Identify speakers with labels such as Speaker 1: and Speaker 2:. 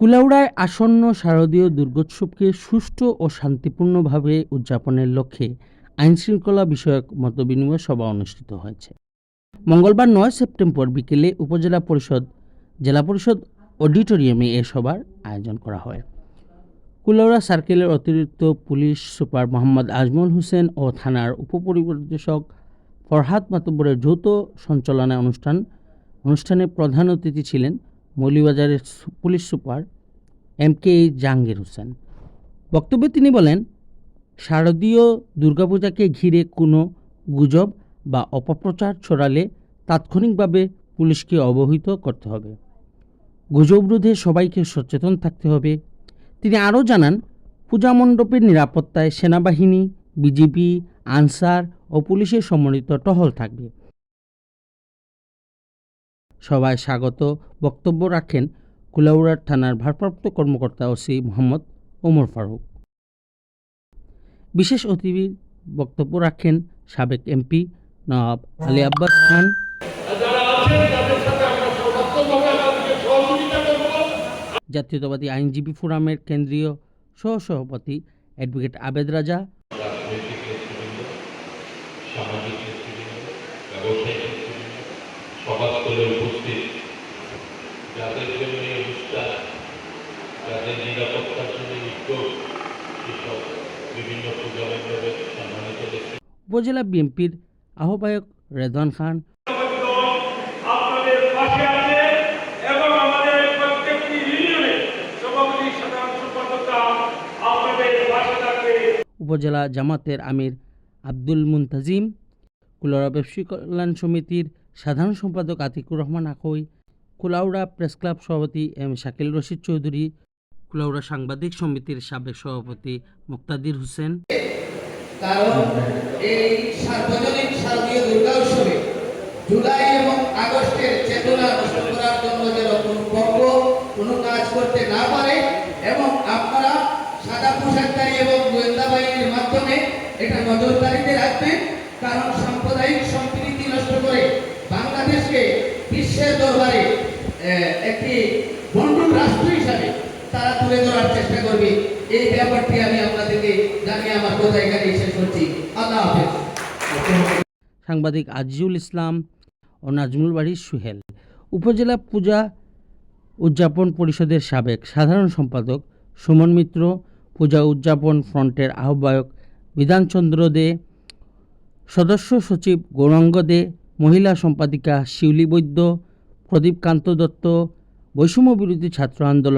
Speaker 1: কুলাউড়ায় আসন্ন শারদীয় দুর্গোৎসবকে সুষ্ঠু ও শান্তিপূর্ণভাবে উদযাপনের লক্ষ্যে আইনশৃঙ্খলা বিষয়ক মতবিনিময় সভা অনুষ্ঠিত হয়েছে। মঙ্গলবার নয় সেপ্টেম্বর বিকেলে উপজেলা পরিষদ, জেলা পরিষদ অডিটোরিয়ামে এ সভার আয়োজন করা হয়। কুলাউড়া সার্কেলের অতিরিক্ত পুলিশ সুপার মোহাম্মদ আজমল হোসেন ও থানার উপপরিদর্শক ফরহাদ মাতব্বরের যৌথ সঞ্চালনায় অনুষ্ঠান, অনুষ্ঠানে প্রধান অতিথি ছিলেন মৌলিবাজারের police super M K Jahangir Hossain. বক্তব্যে তিনি বলেন, শারদীয় দুর্গাপূজাকে ঘিরে কোনো গুজব বা অপপ্রচার ছড়ালে তাৎক্ষণিকভাবে পুলিশকে অবহিত করতে হবে। গুজব রোধে সবাইকে সচেতন থাকতে হবে। তিনি আরও জানান, পূজা মণ্ডপের নিরাপত্তায় সেনাবাহিনী, বিজিবি, আনসার ও পুলিশের সমন্বিত টহল থাকবে। সভায় স্বাগত। বক্তব্য রাখেন কুলাউড়ার থানার ভারপ্রাপ্ত কর্মকর্তা ওসি মোহাম্মদ ওমর ফারুক। বিশেষ অতিথির বক্তব্য রাখেন সাবেক এমপি নবাব আলী আব্বাস খান। জাতীয়তাবাদী আইনজীবী ফোরামের কেন্দ্রীয় সহসভাপতি অ্যাডভোকেট আবেদ রাজা।
Speaker 2: সামাজিক যাদের জন্য এই অনুষ্ঠান যাদের নিরাপত্তার জন্য উদ্যোগ সেসব বিভিন্ন পূজা মণ্ডপের সম্মানিত
Speaker 1: উপজেলা বিএনপির আহ্বায়ক রেদওয়ান খান উপজেলা জামাতের আমির আব্দুল মুনতাজিম কুলাউড়া ব্যবসায়ী কল্যাণ সমিতির সাধারণ সম্পাদক আতিকুর রহমান আখই কুলাউড়া প্রেস ক্লাব সভাপতি এম শাকিল রশিদ চৌধুরী, কুলাউড়া সাংবাদিক সমিতির সাবেক সভাপতি মুক্তাদির হোসেন।
Speaker 3: কারণ এই সার্বজনীন শারদীয় দুর্গা উৎসবে জুলাই এবং আগস্টের চেতনা নষ্ট করার জন্য যেন কোনো পক্ষ কোনো কাজ করতে না পারে এবং আপনারা সাদা পোশাককারী এবং গোয়েন্দা বাহিনীর মাধ্যমে এটা নজরদারিতে রাখবেন, কারণ সাম্প্রদায়িক সম্প্রীতি নষ্ট করে বাংলাদেশকে বিশ্বের দরবারে একটি বন্টন রাষ্ট্র হিসাবে তারা তুলে ধরার চেষ্টা করবে। এই ব্যাপারটি আমি আপনাদেরকে জানিয়ে আমার কথা এখানে শেষ করছি। আল্লাহ হাফেজ।
Speaker 1: সাংবাদিক আজিজুল ইসলাম ও নাজমুল বাড়ি সুহেল। উপজেলা পূজা উদযাপন পরিষদের সাবেক সাধারণ সম্পাদক সুমন মিত্র, পূজা উদযাপন ফ্রন্টের আহ্বায়ক বিধানচন্দ্র দে, সদস্য সচিব গৌরাঙ্গ দে, মহিলা সম্পাদিকা শিউলি বৈদ্য প্রদীপ কান্ত দত্ত বৈষম্য বিরোধী ছাত্র আন্দোলন।